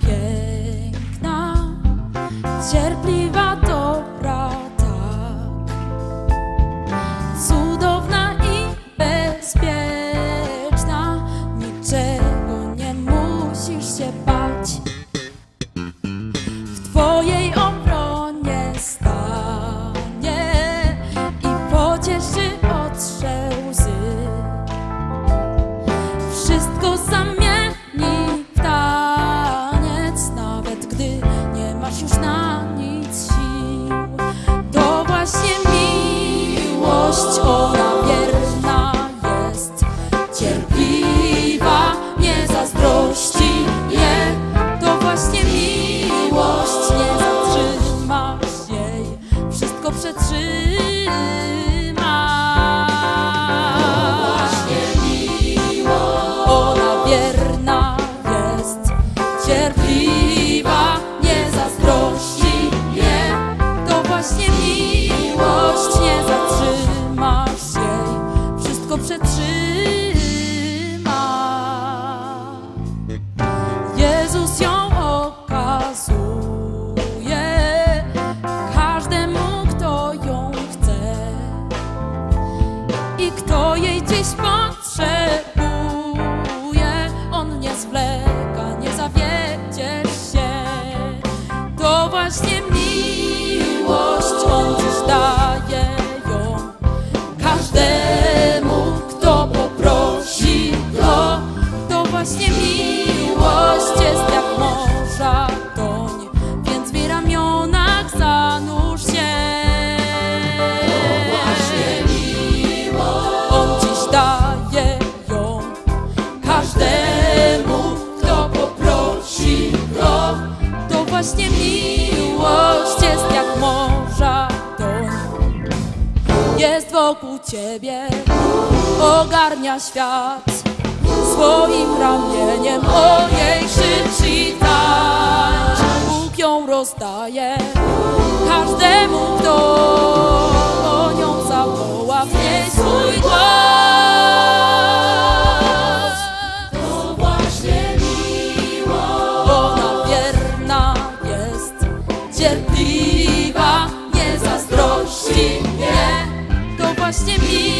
piękna, cierpliwa. przetrzyma. Właśnie miłość. Ona wierna jest, cierpliwa. i kto jej dziś potrzebuje. On nie zwleka, nie zawiedzie się. To właśnie mi. właśnie miłość jest jak morza dom. Jest wokół ciebie, ogarnia świat swoim ramieniem o jej krzyczy i tańcz. Bóg ją rozdaje każdemu, kto ste mní.